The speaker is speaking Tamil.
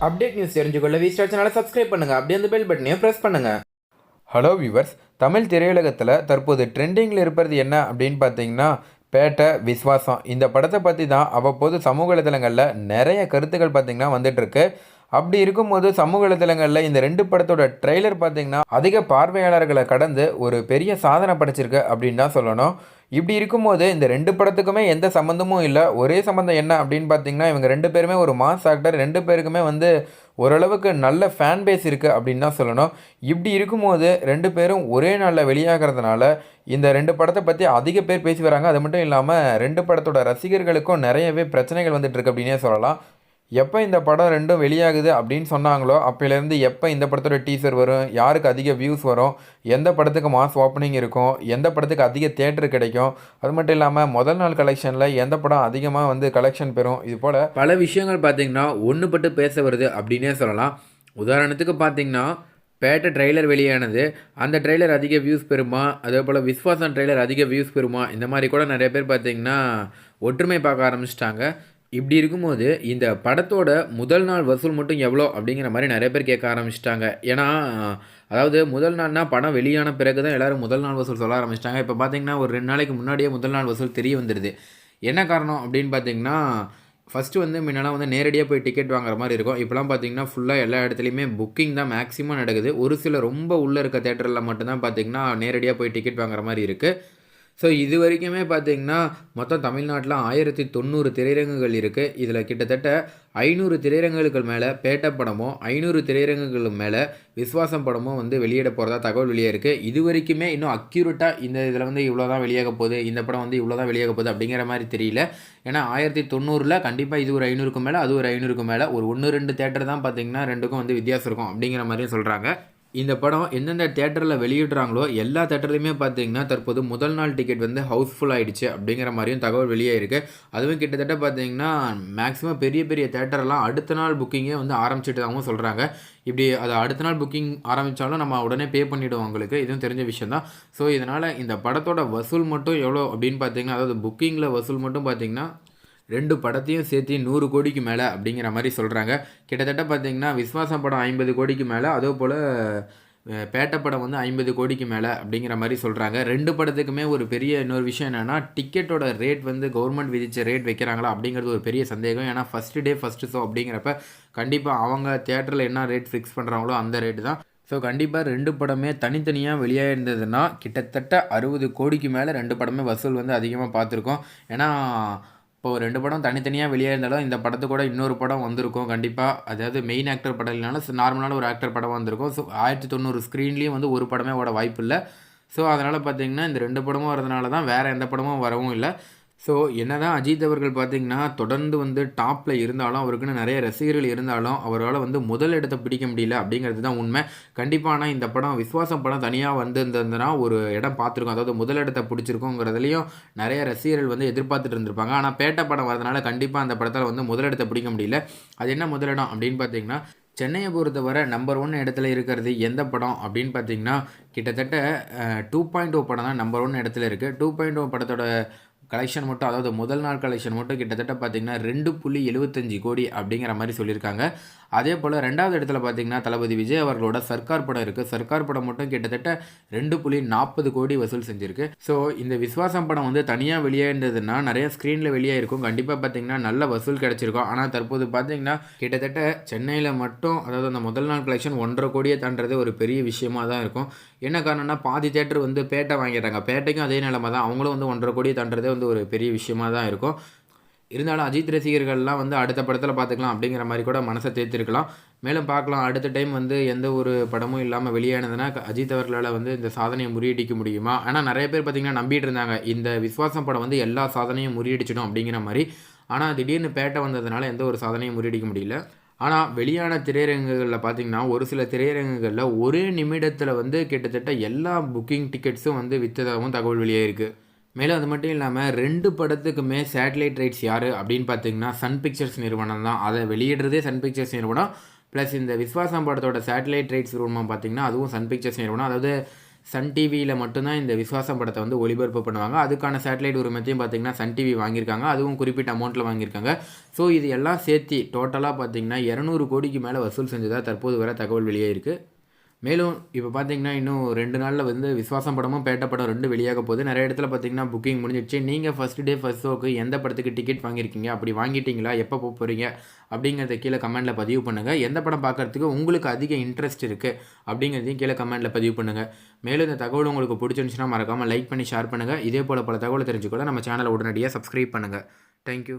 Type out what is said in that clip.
அப்டேட் நியூஸ் தெரிஞ்சுக்கொள்ள வி ஸ்டார் சேனலை சப்ஸ்கிரைப் பண்ணுங்கள் அப்படியே அந்த பெல் பட்டனையும் ப்ரெஸ் பண்ணுங்கள் ஹலோ வியூவர்ஸ் தமிழ் திரையுலகத்தில் தற்போது ட்ரெண்டிங்கில் இருப்பது என்ன அப்படின்னு பார்த்தீங்கன்னா பேட்டை விஸ்வாசம் இந்த படத்தை பற்றி தான் அவ்வப்போது சமூக வலைதளங்களில் நிறைய கருத்துக்கள் பார்த்திங்கன்னா வந்துட்டுருக்கு அப்படி இருக்கும்போது சமூக வலைதளங்களில் இந்த ரெண்டு படத்தோட ட்ரெய்லர் பார்த்தீங்கன்னா அதிக பார்வையாளர்களை கடந்து ஒரு பெரிய சாதனை படைச்சிருக்கு அப்படின்னு தான் சொல்லணும். இப்படி இருக்கும்போது இந்த ரெண்டு படத்துக்குமே எந்த சம்மந்தமும் இல்லை. ஒரே சம்மந்தம் என்ன அப்படின்னு பார்த்தீங்கன்னா இவங்க ரெண்டு பேருமே ஒரு மாஸ் ஆக்டர் ரெண்டு பேருக்குமே வந்து ஓரளவுக்கு நல்ல ஃபேன் பேஸ் இருக்குது அப்படின்னு தான் சொல்லணும். இப்படி இருக்கும்போது ரெண்டு பேரும் ஒரே நாளில் வெளியாகிறதுனால இந்த ரெண்டு படத்தை பற்றி அதிக பேர் பேசி வராங்க. அது மட்டும் இல்லாமல் ரெண்டு படத்தோட ரசிகர்களுக்கும் நிறையவே பிரச்சனைகள் வந்துட்டு இருக்கு அப்படின்னே சொல்லலாம். எப்போ இந்த படம் ரெண்டும் வெளியாகுது அப்படின்னு சொன்னாங்களோ அப்போலேருந்து எப்போ இந்த படத்தோட டீசர் வரும் யாருக்கு அதிக வியூஸ் வரும் எந்த படத்துக்கு மாஸ் ஓப்பனிங் இருக்கும் எந்த படத்துக்கு அதிக தேட்டர் கிடைக்கும் அது மட்டும் இல்லாமல் முதல் நாள் கலெக்ஷனில் எந்த படம் அதிகமாக வந்து கலெக்ஷன் பெறும் இது போல் பல விஷயங்கள் பார்த்தீங்கன்னா ஒன்றுபட்டு பேச வருது அப்படின்னே சொல்லலாம். உதாரணத்துக்கு பார்த்தீங்கன்னா பேட்ட ட்ரெய்லர் வெளியானது அந்த ட்ரெய்லர் அதிக வியூஸ் பெறுமா? அதே போல் விஸ்வாசம் ட்ரெய்லர் அதிக வியூஸ் பெறுமா? இந்த மாதிரி கூட நிறைய பேர் பார்த்தீங்கன்னா ஒற்றுமை பார்க்க ஆரம்பிச்சிட்டாங்க. இப்படி இருக்கும்போது இந்த படத்தோட முதல் நாள் வசூல் மட்டும் எவ்வளோ அப்படிங்கிற மாதிரி நிறைய பேர் கேட்க ஆரம்பிச்சிட்டாங்க. ஏன்னா அதாவது முதல் நாள்னா படம் வெளியான பிறகு தான் எல்லோரும் முதல் நாள் வசூல் சொல்ல ஆரம்பிச்சிட்டாங்க. இப்போ பார்த்தீங்கன்னா ஒரு ரெண்டு நாளைக்கு முன்னாடியே முதல் நாள் வசூல் தெரிய வந்துடுது என்ன காரணம் அப்படின்னு பார்த்தீங்கன்னா ஃபஸ்ட்டு வந்து முன்னெல்லாம் வந்து நேரடியாக போய் டிக்கெட் வாங்குற மாதிரி இருக்கும். இப்போலாம் பார்த்தீங்கன்னா ஃபுல்லாக எல்லா இடத்துலையுமே புக்கிங் தான் மேக்ஸிமம் நடக்குது. ஒரு சில ரொம்ப உள்ளே இருக்க தேட்டரில் மட்டும்தான் பார்த்தீங்கன்னா நேரடியாக போய் டிக்கெட் வாங்குற மாதிரி இருக்குது ஸோ இது வரைக்குமே பார்த்தீங்கன்னா மொத்தம் தமிழ்நாட்டில் ஆயிரத்தி தொண்ணூறு திரையரங்குகள் இருக்குது இதில் கிட்டத்தட்ட ஐநூறு திரையரங்குகள் மேலே பேட்ட படமும் ஐநூறு திரையரங்குகள் மேலே விஸ்வாசம் படமும் வந்து வெளியிட போகிறதா தகவல் வெளியே இருக்குது இது வரைக்குமே இன்னும் அக்யூரேட்டாக இந்த இதில் வந்து இவ்வளோ தான் வெளியாக போகுது இந்த படம் வந்து இவ்வளோ தான் வெளியாக போகுது அப்படிங்கிற மாதிரி தெரியல. ஏன்னா ஆயிரத்தி தொண்ணூறில் கண்டிப்பாக இது ஒரு ஐநூறுக்கு மேலே அது ஒரு ஐநூறுக்கு மேலே ஒரு ஒன்று ரெண்டு தேட்டர் தான் பார்த்தீங்கன்னா ரெண்டுக்கும் வந்து வித்தியாசம் இருக்கும் அப்படிங்கிற மாதிரியும் சொல்கிறாங்க இந்த படம் எந்தெந்த தேட்டரில் வெளியிடுறாங்களோ எல்லா தேட்டர்லையுமே பார்த்தீங்கன்னா தற்போது முதல் நாள் டிக்கெட் வந்து ஹவுஸ்ஃபுல் ஆகிடுச்சு அப்படிங்கிற மாதிரியும் தகவல் வெளியே இருக்குது அதுவும் கிட்டத்தட்ட பார்த்தீங்கன்னா மேக்ஸிமம் பெரிய பெரிய தேட்டரெல்லாம் அடுத்த நாள் புக்கிங்கே வந்து ஆரம்பிச்சிட்டதாகவும் சொல்கிறாங்க இப்படி அது அடுத்த நாள் புக்கிங் ஆரம்பித்தாலும் நம்ம உடனே பே பண்ணிவிடுவோம் உங்களுக்கு. இதுவும் தெரிஞ்ச விஷயம் தான். ஸோ இதனால் இந்த படத்தோட வசூல் மட்டும் எவ்வளோ அப்படின்னு பார்த்தீங்கன்னா அதாவது புக்கிங்கில் வசூல் மட்டும் பார்த்தீங்கன்னா ரெண்டு படத்தையும் சேர்த்து நூறு கோடிக்கு மேலே அப்படிங்கிற மாதிரி சொல்கிறாங்க கிட்டத்தட்ட பார்த்தீங்கன்னா விஸ்வாசம் படம் ஐம்பது கோடிக்கு மேலே அதே போல் பேட்ட படம் வந்து ஐம்பது கோடிக்கு மேலே அப்படிங்கிற மாதிரி சொல்கிறாங்க ரெண்டு படத்துக்குமே ஒரு பெரிய இன்னொரு விஷயம் என்னென்னா டிக்கெட்டோட ரேட் வந்து கவர்மெண்ட் விதித்த ரேட் வைக்கிறாங்களா அப்படிங்கிறது ஒரு பெரிய சந்தேகம். ஏன்னா ஃபஸ்ட்டு டே ஃபஸ்ட்டு ஷோ அப்படிங்கிறப்ப கண்டிப்பாக அவங்க தேட்டரில் என்ன ரேட் ஃபிக்ஸ் பண்ணுறாங்களோ அந்த ரேட்டு தான். ஸோ கண்டிப்பாக ரெண்டு படமே தனித்தனியாக வெளியாக இருந்ததுன்னா கிட்டத்தட்ட அறுபது கோடிக்கு மேலே ரெண்டு படமே வசூல் வந்து அதிகமாக பார்த்துருக்கோம். ஏன்னா இப்போது ரெண்டு படம் தனித்தனியாக வெளியே இருந்தாலும் இந்த படத்து கூட இன்னொரு படம் வந்திருக்கும் கண்டிப்பாக அதாவது மெயின் ஆக்டர் படம் இல்லைனாலும் நார்மலான ஒரு ஆக்டர் படம் வந்திருக்கும். ஸோ ஆயிரத்தி தொண்ணூறு ஸ்க்ரீன்லேயும் வந்து ஒரு படமே ஓட வாய்ப்பு இல்லை ஸோ அதனால் பார்த்திங்கன்னா இந்த ரெண்டு படமும் வரதுனால தான் வேறு எந்த படமும் வரவும் இல்லை. ஸோ என்ன தான் அஜித் அவர்கள் பார்த்திங்கன்னா தொடர்ந்து வந்து டாப்பில் இருந்தாலும் அவருக்குன்னு நிறைய ரசிகர்கள் இருந்தாலும் அவரால் வந்து முதல் இடத்தை பிடிக்க முடியல அப்படிங்கிறது தான் உண்மை. கண்டிப்பாக ஆனால் இந்த படம் விஸ்வாசம் படம் தனியாக வந்திருந்ததுன்னா ஒரு இடம் பார்த்துருக்கோம். அதாவது முதல் இடத்தை பிடிச்சிருக்கோங்கிறதுலையும் நிறைய ரசிகர்கள் வந்து எதிர்பார்த்துட்டு இருந்திருப்பாங்க. ஆனால் பேட்டை படம் வரதுனால கண்டிப்பாக அந்த படத்தில் வந்து முதலிடத்தை பிடிக்க முடியல. அது என்ன முதலிடம் அப்படின்னு பார்த்தீங்கன்னா சென்னையை பொறுத்தவரை நம்பர் ஒன் இடத்துல இருக்கிறது எந்த படம் அப்படின்னு பார்த்தீங்கன்னா கிட்டத்தட்ட டூ பாயிண்ட் ஓ படம் தான் நம்பர் ஒன் இடத்துல இருக்குது டூ பாயிண்ட் ஓ oh படத்தோட கலெக்ஷன் மட்டும் அதாவது முதல் நாள் கலெக்ஷன் மட்டும் கிட்டத்தட்ட பார்த்திங்கன்னா ரெண்டு புள்ளி எழுபத்தஞ்சு கோடி அப்படிங்கிற மாதிரி சொல்லியிருக்காங்க. அதே போல் ரெண்டாவது இடத்துல பார்த்தீங்கன்னா தளபதி விஜய் அவர்களோட சர்க்கார் படம் இருக்குது சர்க்கார் படம் மட்டும் கிட்டத்தட்ட ரெண்டு புள்ளி நாற்பது கோடி வசூல் செஞ்சுருக்கு. ஸோ இந்த விஸ்வாசம் படம் வந்து தனியாக வெளியாயிருந்ததுன்னா நிறைய ஸ்க்ரீனில் வெளியாயிருக்கும். கண்டிப்பாக பார்த்தீங்கன்னா நல்ல வசூல் கிடச்சிருக்கும். ஆனால் தற்போது பார்த்தீங்கன்னா கிட்டத்தட்ட சென்னையில் மட்டும் அதாவது அந்த முதல் நாள் கலெக்ஷன் ஒன்றரை கோடியை தாண்டது ஒரு பெரிய விஷயமாக தான் இருக்கும். என்ன காரணம்னா பாதி தேட்டர் வந்து பேட்டை வாங்கிடுறாங்க. பேட்டைக்கும் அதே நிலமை தான். அவங்களும் வந்து ஒன்றரை கோடியை தாண்டதே வந்து ஒரு பெரிய விஷயமாக தான் இருக்கும். இருந்தாலும் அஜித் ரசிகர்கள்லாம் வந்து அடுத்த படத்தில் பார்த்துக்கலாம் அப்படிங்கிற மாதிரி கூட மனசை தேர்த்திருக்கலாம் மேலும் பார்க்கலாம் அடுத்த டைம் வந்து எந்த ஒரு படமும் இல்லாமல் வெளியானதுன்னா அஜித் அவர்களால் வந்து இந்த சாதனையை முறியடிக்க முடியுமா? ஆனால் நிறைய பேர் பார்த்திங்கன்னா நம்பிட்டு இருந்தாங்க இந்த விஸ்வாசம் படம் வந்து எல்லா சாதனையும் முறியடிச்சிடும் அப்படிங்கிற மாதிரி. ஆனால் திடீர்னு பேட்டை வந்ததுனால எந்த ஒரு சாதனையும் முறியடிக்க முடியல. ஆனால் வெளியான திரையரங்குகளில் பார்த்திங்கன்னா ஒரு சில திரையரங்குகளில் ஒரே நிமிடத்தில் வந்து கிட்டத்தட்ட எல்லா புக்கிங் டிக்கெட்ஸும் வந்து விற்றதாகவும் தகவல் வெளியே இருக்குது மேலும் அது மட்டும் இல்லாமல் ரெண்டு படத்துக்குமே சேட்டலைட் ரைட்ஸ் யார் அப்படின்னு பார்த்தீங்கன்னா சன் பிக்சர்ஸ் நிறுவனம் தான். அதை வெளியிடுறதே சன் பிக்சர்ஸ் நிறுவனம். ப்ளஸ் இந்த விஸ்வாசம் படத்தோட சேட்டலைட் ரைட்ஸ் நிறுவனம் பார்த்திங்கன்னா அதுவும் சன் பிக்சர்ஸ் நிறுவனம். அதாவது சன் டிவியில் மட்டும்தான் இந்த விஸ்வாசம் படத்தை வந்து ஒளிபரப்பு பண்ணுவாங்க. அதுக்கான சேட்டலைட் உரிமத்தையும் பார்த்தீங்கன்னா சன் டிவி வாங்கியிருக்காங்க. அதுவும் குறிப்பிட்ட அமௌண்ட்டில் வாங்கியிருக்காங்க. ஸோ இது எல்லாம் சேர்த்து டோட்டலாக பார்த்தீங்கன்னா இரநூறு கோடிக்கு மேலே வசூல் செஞ்சதாக தற்போது வர தகவல் வெளியே இருக்குது மேலும் இப்போ பார்த்தீங்கன்னா இன்னும் ரெண்டு நாளில் வந்து விஸ்வாசம் படமும் பேட்ட படம் ரெண்டு வெளியாக போகுது. நிறைய இடத்துல பார்த்தீங்கன்னா புக்கிங் முடிஞ்சிடுச்சு. நீங்கள் ஃபஸ்ட் டே ஃபஸ்ட் ஷோக்கு எந்த படத்துக்கு டிக்கெட் வாங்கியிருக்கீங்க? அப்படி வாங்கிட்டீங்களா? எப்போ போக போகிறீங்க அப்படிங்கிறத கீழே கமெண்ட்டில் பதிவு பண்ணுங்கள் எந்த படம் பார்க்குறதுக்கு உங்களுக்கு அதிக இன்ட்ரெஸ்ட் இருக்குது அப்படிங்கிறதையும் கீழே கமெண்ட்டில் பதிவு பண்ணுங்கள் மேலும் இந்த தகவல் உங்களுக்கு பிடிச்சிருந்துச்சுன்னா மறக்காமல் லைக் பண்ணி ஷேர் பண்ணுங்கள் இதே போல் பல தகவலை தெரிஞ்சுக்கூட நம்ம சேனலை உடனடியாக சப்ஸ்கிரைப் பண்ணுங்கள் தேங்க்யூ